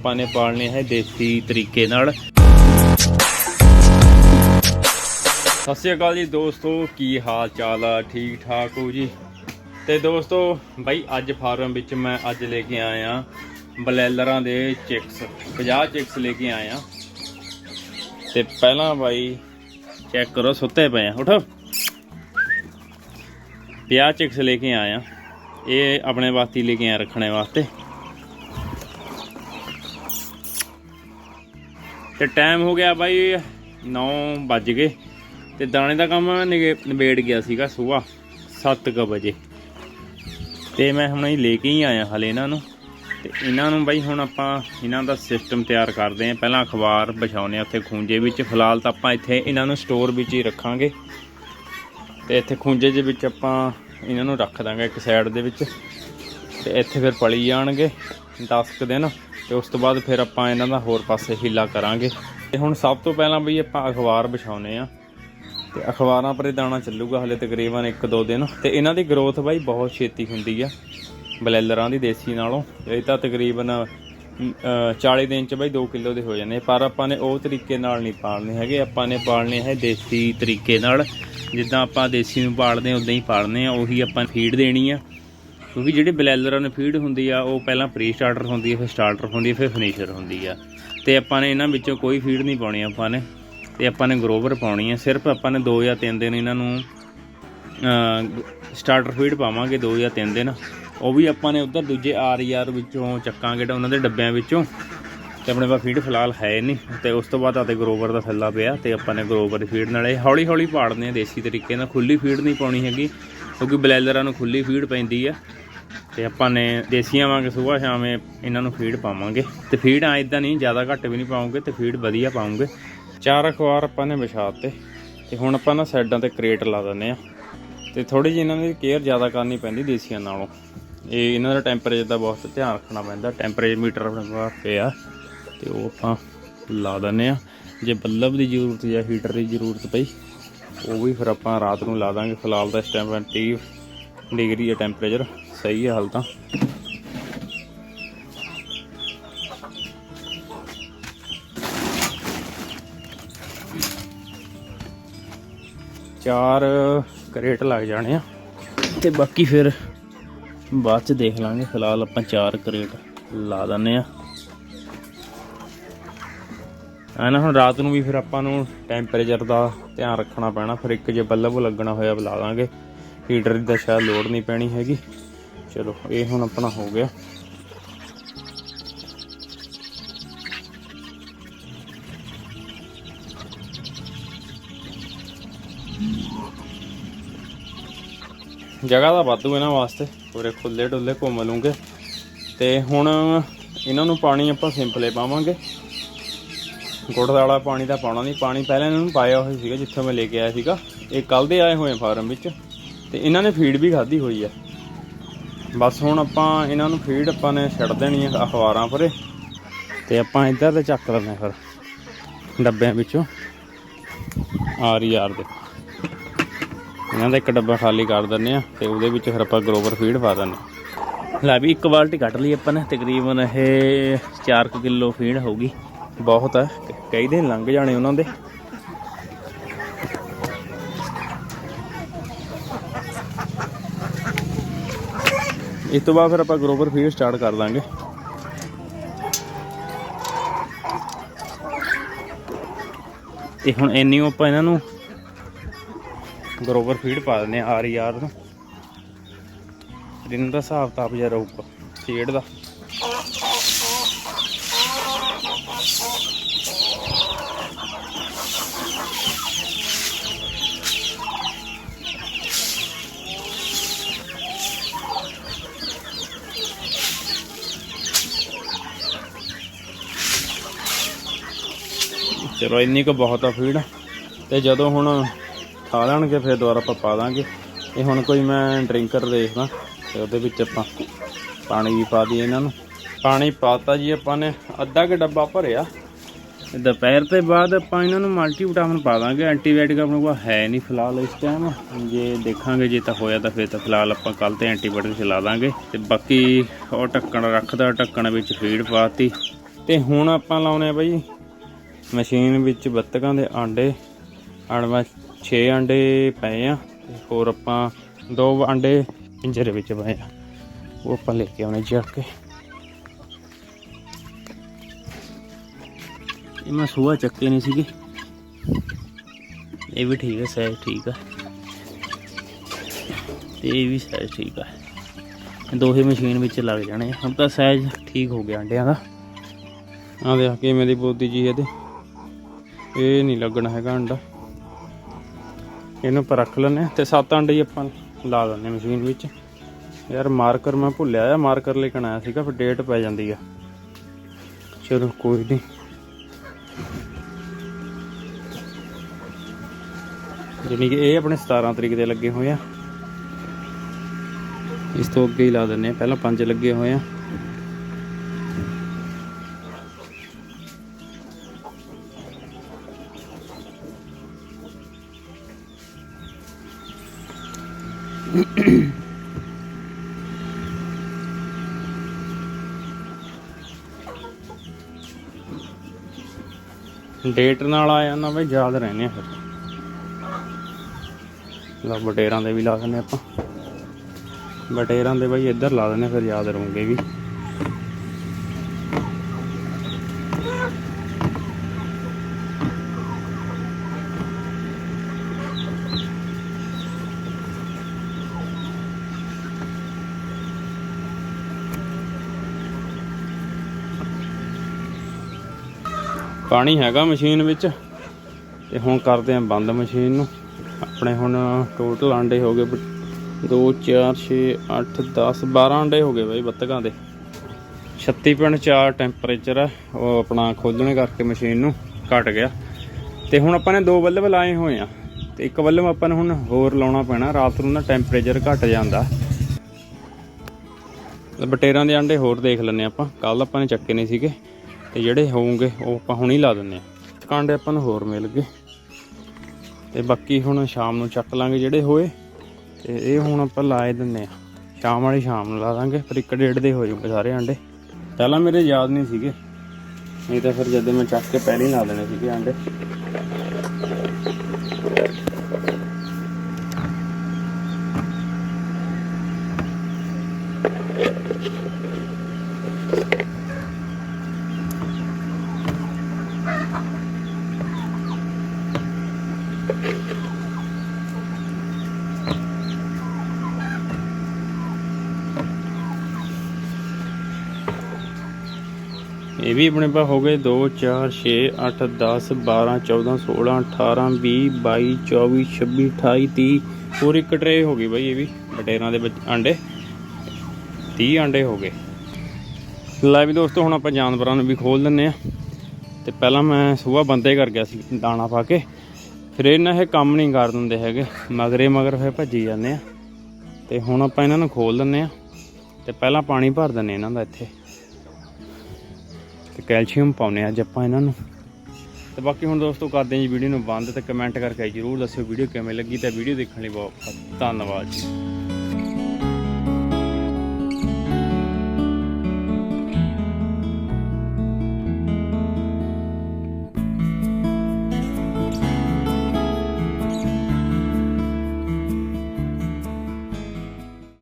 ਆਪਾਂ ਨੇ ਪਾਲਣੇ ਹੈ ਦੇਸੀ ਤਰੀਕੇ ਨਾਲ। ਸਤਿ ਸ਼੍ਰੀ ਅਕਾਲ ਜੀ ਦੋਸਤੋ, ਕੀ ਹਾਲ ਚਾਲ ਆ? ਠੀਕ ਠਾਕ ਹੋ ਜੀ? ਤੇ ਦੋਸਤੋ, ਬਾਈ ਅੱਜ ਫਾਰਮ ਵਿੱਚ ਮੈਂ ਅੱਜ ਲੈ ਕੇ ਆਇਆ ਬਲੈਲਰਾਂ ਦੇ ਚਿਕਸ 50 ਚਿਕਸ ਲੈ ਕੇ ਆਇਆ। ਤੇ ਪਹਿਲਾਂ ਬਾਈ ਚੈੱਕ ਕਰੋ, ਸੁੱਤੇ ਪਏ ਆ, ਉਠੋ। 50 ਚਿਕਸ ਲੈ ਕੇ ਆਇਆ। ਇਹ ਆਪਣੇ ਵਾਸਤੇ ਲੈ ਕੇ ਆਇਆ, ਰੱਖਣੇ ਵਾਸਤੇ। ਤੇ ਟਾਈਮ ਹੋ ਗਿਆ ਬਾਈ 9 ਵੱਜ ਗਏ ਤੇ ਦਾਣੇ ਦਾ ਕੰਮ ਨਿਗੇ- ਨਿਬੇੜ ਗਿਆ ਸੀਗਾ ਸਵੇਰ 7:00 ਵਜੇ। ਤੇ ਮੈਂ ਹੁਣ ਹੀ ਲੈ ਕੇ ਹੀ ਆਇਆ ਹਲੇ ਇਹਨਾਂ ਨੂੰ। ਤੇ ਇਹਨਾਂ ਨੂੰ ਬਾਈ ਹੁਣ ਆਪਾਂ ਇਹਨਾਂ ਦਾ ਸਿਸਟਮ ਤਿਆਰ ਕਰਦੇ ਆਂ ਪਹਿਲਾਂ ਅਖਬਾਰ ਵਿਛਾਉਨੇ ਆ ਉੱਥੇ ਖੂੰਜੇ ਵਿੱਚ। ਫਿਲਹਾਲ ਤਾਂ ਆਪਾਂ ਇੱਥੇ ਇਹਨਾਂ ਨੂੰ ਸਟੋਰ ਵਿੱਚ ਹੀ ਰੱਖਾਂਗੇ। ਤੇ ਇੱਥੇ ਖੂੰਜੇ ਦੇ ਵਿੱਚ ਆਪਾਂ ਇਹਨਾਂ ਨੂੰ ਰੱਖ ਦਾਂਗੇ ਇੱਕ ਸਾਈਡ ਦੇ ਵਿੱਚ। ਤੇ ਇੱਥੇ ਫਿਰ ਪਲੀ ਜਾਣਗੇ 10 ਕੁ ਦਿਨ। ਤੇ ਉਸ ਤੋਂ ਬਾਅਦ ਫਿਰ ਆਪਾਂ ਇਹਨਾਂ ਦਾ ਹੋਰ ਪਾਸੇ ਹੀਲਾ ਕਰਾਂਗੇ। ਤੇ ਹੁਣ ਸਭ ਤੋਂ ਪਹਿਲਾਂ ਬਈ ਆਪਾਂ ਅਖਬਾਰ ਵਿਛਾਉਨੇ ਆ। ਤੇ ਅਖਬਾਰਾਂ ਪਰ ਦਾਣਾ ਚੱਲੂਗਾ ਹਲੇ ਤਕਰੀਬਨ 1-2 ਦਿਨ। ਤੇ ਇਹਨਾਂ ਦੀ ਗਰੋਥ ਬਾਈ ਬਹੁਤ ਛੇਤੀ ਹੁੰਦੀ ਆ ਬਲੈਲਰਾਂ ਦੀ ਦੇਸੀ ਨਾਲੋਂ। ਇਹ ਤਾਂ ਤਕਰੀਬਨ ਅਮ, 40 ਦਿਨ ਚ ਬਾਈ 2 ਕਿਲੋ ਦੇ ਹੋ ਜਾਂਦੇ ਪਰ ਆਪਾਂ ਨੇ ਉਹ ਤਰੀਕੇ ਨਾਲ ਨਹੀਂ ਪਾਲਨੇ ਹੈਗੇ। ਆਪਾਂ ਨੇ ਪਾਲਨੇ ਹੈ ਦੇਸੀ ਤਰੀਕੇ ਨਾਲ। ਜਿੱਦਾਂ ਆਪਾਂ ਦੇਸੀ ਨੂੰ ਪਾਲਦੇ ਉਦਾਂ ਹੀ ਪਾਲਨੇ ਆ। ਉਹੀ ਆਪਾਂ ਫੀਡ ਦੇਣੀ ਆ। ਕਿਉਂਕਿ ਜਿਹੜੀ ਬਲੈਲਰਾਂ ਨੂੰ ਫੀਡ ਹੁੰਦੀ ਆ, ਉਹ ਪਹਿਲਾਂ ਪ੍ਰੀ ਸਟਾਰਟਰ ਹੁੰਦੀ ਹੈ ਫਿਰ ਸਟਾਰਟਰ ਹੁੰਦੀ ਹੈ ਫਿਰ ਫਿਨਿਸ਼ਰ ਹੁੰਦੀ ਆ। ਤੇ ਆਪਾਂ ਨੇ ਇਹਨਾਂ ਵਿੱਚੋਂ ਕੋਈ ਫੀਡ ਨਹੀਂ ਪਾਉਣੀ ਆਪਾਂ ਨੇ। ਤੇ ਆਪਾਂ ਨੇ ਗਰੋਵਰ ਪਾਉਣੀ ਆ। ਸਿਰਫ ਆਪਾਂ ਨੇ 2 ਜਾਂ 3 ਦਿਨ ਇਹਨਾਂ ਨੂੰ ਸਟਾਰਟਰ ਫੀਡ ਪਾਵਾਂਗੇ 2 ਜਾਂ 3 ਦਿਨ। ਉਹ ਵੀ ਆਪਾਂ ਨੇ ਉਧਰ ਦੂਜੇ ਆਰ ਵਿੱਚੋਂ ਚੱਕਾਂਗੇ ਤਾਂ ਉਹਨਾਂ ਦੇ ਡੱਬਿਆਂ ਵਿੱਚੋਂ। ਤੇ ਆਪਣੇ ਪਾਸ ਫੀਡ ਫਿਲਹਾਲ ਹੈ ਨਹੀਂ। ਤੇ ਉਸ ਤੋਂ ਬਾਅਦ ਆਤੇ ਗਰੋਵਰ ਦਾ ਥੱਲਾ ਪਿਆ ਤੇ ਆਪਾਂ ਨੇ ਗਰੋਵਰ ਦੀ ਫੀਡ ਨਾਲ ਇਹ ਹੌਲੀ ਹੌਲੀ ਪਾੜਦੇ ਆ। ਦੇਸੀ ਤਰੀਕੇ ਨਾਲ ਖੁੱਲੀ ਫੀਡ ਨਹੀਂ ਪਾਉਣੀ ਹੈਗੀ, ਕਿਉਂਕਿ ਬਲੈਲਰਾਂ ਨੂੰ ਖੁੱਲੀ ਫੀਡ ਪੈਂਦੀ ਆ। ਤੇ ਆਪਾਂ ਨੇ ਦੇਸੀਆਂ ਵਾਂਗ ਸਵੇਰ ਸ਼ਾਮੇ ਇਹਨਾਂ ਨੂੰ ਫੀਡ ਪਾਵਾਂਗੇ। ਤੇ ਫੀਡ ਆ ਇਦਾਂ ਨਹੀਂ, ਜ਼ਿਆਦਾ ਘੱਟ ਵੀ ਨਹੀਂ ਪਾਉਂਗੇ ਤੇ ਫੀਡ ਵਧੀਆ ਪਾਉਂਗੇ ਚਾਰ ਅਖਬਾਰ ਆਪਾਂ ਨੇ ਵਿਛਾਤੇ। ਤੇ ਹੁਣ ਆਪਾਂ ਨਾ ਸਾਈਡਾਂ ਤੇ ਕ੍ਰੇਟ ਲਾ ਦਿੰਦੇ ਆ ਤੇ ਥੋੜੀ ਜਿਹੀ ਇਹਨਾਂ ਦੀ ਕੇਅਰ ਜ਼ਿਆਦਾ ਕਰਨੀ ਪੈਂਦੀ ਦੇਸੀਆਂ ਨਾਲੋਂ। ਇਹ ਇਹਨਾਂ ਦਾ ਟੈਂਪਰੇਚਰ ਦਾ ਬਹੁਤ ਧਿਆਨ ਰੱਖਣਾ ਪੈਂਦਾ। ਟੈਂਪਰੇਚਰ ਮੀਟਰ ਆਪਣੇ ਪਿਆ। ਤੇ ਉਹ ਆਪਾਂ ਲਾ ਦਿੰਦੇ ਆ ਜੇ ਬੱਲਬ ਦੀ ਜ਼ਰੂਰਤ ਜਾਂ ਹੀਟਰ ਦੀ ਜ਼ਰੂਰਤ ਪਈ, ਉਹ ਵੀ ਫਿਰ ਆਪਾਂ ਰਾਤ ਨੂੰ ਲਾ ਦਾਂਗੇ। ਫਿਲਹਾਲ ਦਾ ਇਸ ਟਾਈਮ 30 ਡਿਗਰੀ ਹੈ ਟੈਂਪਰੇਚਰ ਸਹੀ ਹੈ ਹਾਲ ਤਾਂ। ਚਾਰ ਕਰੇਟ ਲੱਗ ਜਾਣੇ ਆ ਤੇ ਬਾਕੀ ਫਿਰ ਬਾਅਦ ਚ ਦੇਖ ਲਾਂਗੇ। ਫਿਲਹਾਲ ਆਪਾਂ ਚਾਰ ਕਰੇਟ ਲਾ ਦਿੰਨੇ ਆ। ਆ ਨਾ ਹੁਣ ਰਾਤ ਨੂੰ ਵੀ ਫਿਰ ਆਪਾਂ ਨੂੰ ਟੈਂਪਰੇਚਰ ਦਾ ਧਿਆਨ ਰੱਖਣਾ ਪੈਣਾ। ਫਿਰ ਇੱਕ ਜੇ ਬੱਲਬ ਲੱਗਣਾ ਹੋਇਆ ਬੁਲਾ ਦਾਂਗੇ ਹੀਟਰ ਦੀ ਤਾਂ ਸ਼ਾਇਦ ਲੋੜ ਨਹੀਂ ਪੈਣੀ ਹੈਗੀ। ਚਲੋ, ਇਹ ਹੁਣ ਆਪਣਾ ਹੋ ਗਿਆ। ਜਗ੍ਹਾ ਦਾ ਵਾਧੂ ਇਹਨਾਂ ਵਾਸਤੇ, ਪੂਰੇ ਖੁੱਲੇ ਡੁੱਲੇ ਘੁੰਮ ਲੂੰਗੇ। ਤੇ ਹੁਣ ਇਹਨਾਂ ਨੂੰ ਪਾਣੀ ਆਪਾਂ ਸਿੰਪਲੇ ਪਾਵਾਂਗੇ। ਗੁੜ ਵਾਲਾ ਪਾਣੀ ਤਾਂ ਪਾਉਣਾ ਨਹੀਂ, ਪਾਣੀ ਪਹਿਲਾਂ ਇਹਨਾਂ ਨੂੰ ਪਾਇਆ ਹੋਇਆ ਸੀਗਾ, ਜਿੱਥੋਂ ਮੈਂ ਲੈ ਕੇ ਆਇਆ ਸੀਗਾ। ਇਹ ਕੱਲ ਦੇ ਆਏ ਹੋਏ ਫਾਰਮ ਵਿੱਚ। ਤੇ ਇਹਨਾਂ ਨੇ ਫੀਡ ਵੀ ਖਾਧੀ ਹੋਈ ਹੈ ਬਸ ਹੁਣ ਆਪਾਂ ਇਹਨਾਂ ਨੂੰ ਫੀਡ ਆਪਾਂ ਨੇ ਛੱਡ ਦੇਣੀ ਆ ਅਖਬਾਰਾਂ ਪਰੇ ਤੇ ਆਪਾਂ ਇੱਧਰ ਤੇ ਚੱਕ ਲੈਂਦੇ ਹਾਂ ਫਿਰ ਡੱਬਿਆਂ ਵਿੱਚੋਂ। ਆਰ ਯਾਰ ਦੇ। ਇਹਨਾਂ ਦਾ ਇੱਕ ਡੱਬਾ ਖਾਲੀ ਕਰ ਦਿੰਨੇ ਆ ਤੇ ਉਹਦੇ ਵਿੱਚ ਫਿਰ ਆਪਾਂ ਗਰੋਵਰ ਫੀਡ ਪਾ ਦਿੰਨੇ ਹਾਂ। ਲੈ ਵੀ ਇੱਕ ਬਾਲਟੀ ਕੱਢ ਲਈ ਆਪਾਂ ਨੇ ਤਕਰੀਬਨ ਇਹ 4 ਕਿਲੋ ਫੀਡ ਹੋਊਗੀ। ਬਹੁਤ ਹੈ ਕਈ ਦਿਨ ਲੰਘ ਜਾਣੇ ਉਹਨਾਂ ਦੇ। ਇਸ ਤੋਂ ਬਾਅਦ ਫਿਰ ਆਪਾਂ ਗਰੋਵਰ ਫੀਡ ਸਟਾਰਟ ਕਰ ਦਾਂਗੇ। ਤੇ ਹੁਣ ਇੰਨੀ ਆਪਾਂ ਇਹਨਾਂ ਨੂੰ ਗਰੋਵਰ ਫੀਡ ਪਾ ਦਿੰਦੇ ਆ ਆਰ ਯਾਰ ਨੂੰ। ਦਿਨ ਦਾ ਹਿਸਾਬ ਤਾਪ ਜਿਹਾ ਰਹੂਗਾ ਫੀਡ ਦਾ। ਚਲੋ ਇੰਨੀ ਕੁ ਬਹੁਤ ਆ ਫੀਡ ਤੇ ਜਦੋਂ ਹੁਣ ਖਾ ਲੈਣਗੇ, ਫਿਰ ਦੁਬਾਰਾ ਆਪਾਂ ਪਾ ਦਾਂਗੇ। ਇਹ ਹੁਣ ਕੋਈ ਮੈਂ ਡਰਿੰਕਰ ਦੇਖਦਾ, ਤੇ ਉਹਦੇ ਵਿੱਚ ਆਪਾਂ ਪਾਣੀ ਵੀ ਪਾ ਦਈਏ ਇਹਨਾਂ ਨੂੰ। ਪਾਣੀ ਪਾਤਾ ਜੀ ਆਪਾਂ ਨੇ, ਅੱਧਾ ਕੁ ਡੱਬਾ ਭਰਿਆ। ਤੇ ਦੁਪਹਿਰ ਤੇ ਬਾਅਦ ਆਪਾਂ ਇਹਨਾਂ ਨੂੰ ਮਲਟੀ ਵਿਟਾਮਿਨ ਪਾ ਦਾਂਗੇ। ਐਂਟੀਬਾਇਓਟਿਕ ਆਪਣੇ ਕੋਲ ਹੈ ਨਹੀਂ ਫਿਲਹਾਲ ਇਸ ਟਾਈਮ ਜੇ ਦੇਖਾਂਗੇ, ਜੇ ਤਾਂ ਹੋਇਆ ਤਾਂ ਫਿਰ ਤਾਂ ਫਿਲਹਾਲ ਆਪਾਂ ਕੱਲ ਤੇ ਐਂਟੀਬਾਇਓਟਿਕ ਚਲਾ ਦਾਂਗੇ। ਤੇ ਬਾਕੀ ਉਹ ਢੱਕਣ ਰੱਖਦਾ, ਢੱਕਣ ਵਿੱਚ ਫੀਡ ਪਾਤੀ। ਤੇ ਹੁਣ ਆਪਾਂ ਲਾਉਨੇ ਆ ਬਾਈ ਮਸ਼ੀਨ ਵਿੱਚ ਬੱਤਕਾਂ ਦੇ ਆਂਡੇ ਅੜਵਾ 6 ਆਂਡੇ ਪਏ ਆ ਹੋਰ ਆਪਾਂ ਦੋ ਆਂਡੇ ਪਿੰਜਰੇ ਵਿੱਚ ਪਏ ਆ। ਉਹ ਆਪਾਂ ਲੈ ਕੇ ਆਉਣੇ ਚੱਕ ਕੇ। ਇਹ ਮੈਂ ਸੁਆ ਚੱਕੇ ਨਹੀਂ ਸੀਗੇ। ਇਹ ਵੀ ਠੀਕ ਹੈ ਸਾਈਜ਼ ਠੀਕ ਆ। ਤੇ ਇਹ ਵੀ ਸਾਈਜ਼ ਠੀਕ ਆ। ਦੋਹੇ ਮਸ਼ੀਨ ਵਿੱਚ ਲੱਗ ਜਾਣੇ ਆ। ਹੁਣ ਤਾਂ ਸਾਈਜ਼ ਠੀਕ ਹੋ ਗਿਆ ਅੰਡਿਆਂ ਦਾ। ਆ ਦੇਖ ਕਿਵੇਂ ਦੀ ਬੋਦੀ ਜੀ ਇਹਦੇ। ਇਹ ਨਹੀਂ ਲੱਗਣਾ ਹੈਗਾ ਅੰਡਾ। ਇਹਨੂੰ ਆਪਾਂ ਰੱਖ ਲੈਨੇ ਤੇ ਸੱਤ ਅੰਡੇ ਹੀ ਆਪਾਂ ਲਾ ਦਿੰਨੇ ਮਸ਼ੀਨ ਵਿੱਚ। ਯਾਰ ਮਾਰਕਰ ਮੈਂ ਭੁੱਲਿਆ ਆ, ਮਾਰਕਰ ਲੈ ਕੇ ਆਇਆ ਸੀਗਾ, ਫਿਰ ਡੇਟ ਪੈ ਜਾਂਦੀ ਆ। ਚਲੋ ਕੋਈ ਨਹੀਂ ਜਿਵੇਂ ਕਿ ਇਹ ਆਪਣੇ 17 ਤਰੀਕ ਦੇ ਲੱਗੇ ਹੋਏ ਆ। ਇਸ ਤੋਂ ਅੱਗੇ ਹੀ ਲਾ ਦਿੰਨੇ ਆ ਪਹਿਲਾਂ ਪੰਜ ਲੱਗੇ ਹੋਏ ਆ। ਡੇਟ ਨਾਲ ਆ ਜਾਂਦਾ ਬਈ, ਯਾਦ ਰਹਿੰਦੇ ਆ ਫਿਰ। ਲਾ ਬਟੇਰਾਂ ਦੇ ਵੀ ਲਾ ਦਿੰਨੇ ਆਪਾਂ। ਬਟੇਰਾਂ ਦੇ ਬਈ ਇੱਧਰ ਲਾ ਦਿੰਨੇ ਫਿਰ ਯਾਦ ਰਹੂਗੇ ਵੀ। ਪਾਣੀ ਹੈਗਾ ਮਸ਼ੀਨ ਵਿੱਚ ਤੇ ਹੁਣ ਕਰਦੇ ਆਂ ਬੰਦ ਮਸ਼ੀਨ ਨੂੰ। ਆਪਣੇ ਹੁਣ ਟੋਟਲ ਆਂਡੇ ਹੋ ਗਏ 2 4 6 8 10 12 ਆਂਡੇ ਹੋ ਗਏ ਬਾਈ ਬੱਤਕਾਂ ਦੇ। 36.4 ਟੈਂਪਰੇਚਰ ਹੈ ਉਹ ਆਪਣਾ ਖੋਲਣੇ ਕਰਕੇ ਮਸ਼ੀਨ ਨੂੰ ਘਟ ਗਿਆ। ਤੇ ਹੁਣ ਆਪਾਂ ਨੇ ਦੋ ਬੱਲਬ ਲਾਏ ਹੋਏ ਆ, ਤੇ ਇੱਕ ਬੱਲਬ ਆਪਾਂ ਨੂੰ ਹੁਣ ਹੋਰ ਲਾਉਣਾ ਪੈਣਾ, ਰਾਤ ਨੂੰ ਨਾ ਟੈਂਪਰੇਚਰ ਘਟ ਜਾਂਦਾ। ਬਟੇਰਾਂ ਦੇ ਆਂਡੇ ਹੋਰ ਦੇਖ ਲੈਣੇ ਆਪਾਂ ਕੱਲ ਆਪਾਂ ਨੇ ਚੱਕੇ ਨਹੀਂ ਸੀਗੇ। ਤੇ ਜਿਹੜੇ ਹੋਣਗੇ ਉਹ ਆਪਾਂ ਹੁਣ ਹੀ ਲਾ ਦਿੰਨੇ ਆ ਕਾਂਡੇ ਆਪਾਂ ਨੂੰ ਹੋਰ ਮਿਲ ਗਏ। ਤੇ ਬਾਕੀ ਹੁਣ ਸ਼ਾਮ ਨੂੰ ਚੱਕ ਲਾਂਗੇ ਜਿਹੜੇ ਹੋਏ। ਤੇ ਇਹ ਹੁਣ ਆਪਾਂ ਲਾਏ ਦਿੰਨੇ ਆ ਸ਼ਾਮ ਵਾਲੀ ਸ਼ਾਮ ਨੂੰ ਲਾ ਦਾਂਗੇ, ਫਿਰ ਇੱਕ ਡੇਢ ਦੇ ਹੋ ਜਾਊਗੇ ਸਾਰੇ ਆਂਡੇ। ਪਹਿਲਾਂ ਮੇਰੇ ਯਾਦ ਨਹੀਂ ਸੀਗੇ। ਨਹੀਂ ਤਾਂ ਫਿਰ ਜਦੋਂ ਮੈਂ ਚੱਕ ਕੇ ਪਹਿਲਾਂ ਹੀ ਲਾ ਦੇਣੇ ਸੀਗੇ ਆਂਡੇ। ਇਹ ਵੀ ਆਪਣੇ ਪਾ ਹੋ ਗਏ 2 4 6 8 10 12 14 16 18 20 22 24 26 28 30 ਪੂਰੀ ਇੱਕ ਟਰੇ ਹੋ ਗਈ ਬਾਈ ਇਹ ਵੀ ਬਟੇਰਾਂ ਦੇ ਵਿੱਚ ਆਂਡੇ 30 ਆਂਡੇ ਹੋ ਗਏ। ਲੈ ਵੀ ਦੋਸਤੋ, ਹੁਣ ਆਪਾਂ ਜਾਨਵਰਾਂ ਨੂੰ ਵੀ ਖੋਲ ਦਿੰਨੇ ਆ ਤੇ ਪਹਿਲਾਂ ਮੈਂ ਸਵੇਰ ਬੰਦੇ ਕਰ ਗਿਆ ਸੀ, ਦਾਣਾ ਪਾ ਕੇ। ਫਿਰ ਇਹਨਾਂ ਇਹ ਕੰਮ ਨਹੀਂ ਕਰ ਦਿੰਦੇ ਹੈਗੇ। ਮਗਰੇ ਮਗਰ ਫਿਰ ਭੱਜੀ ਜਾਂਦੇ ਆ। ਤੇ ਹੁਣ ਆਪਾਂ ਇਹਨਾਂ ਨੂੰ ਖੋਲ ਦਿੰਨੇ ਆ। ਤੇ ਪਹਿਲਾਂ ਪਾਣੀ ਭਰ ਦਿੰਨੇ ਇਹਨਾਂ ਦਾ ਇੱਥੇ। ਤੇ ਕੈਲਸ਼ੀਅਮ ਪਾਉਨੇ ਅੱਜ ਆਪਾਂ ਇਹਨਾਂ ਨੂੰ। ਤੇ ਬਾਕੀ ਹੁਣ ਦੋਸਤੋ ਕਰਦੇ ਹਾਂ ਜੀ ਵੀਡੀਓ ਨੂੰ ਬੰਦ ਤੇ ਕਮੈਂਟ ਕਰਕੇ ਜਰੂਰ ਦੱਸਿਓ ਵੀਡੀਓ ਕਿਵੇਂ ਲੱਗੀ ਤੇ ਵੀਡੀਓ ਦੇਖਣ ਲਈ ਬਹੁਤ ਧੰਨਵਾਦ ਜੀ।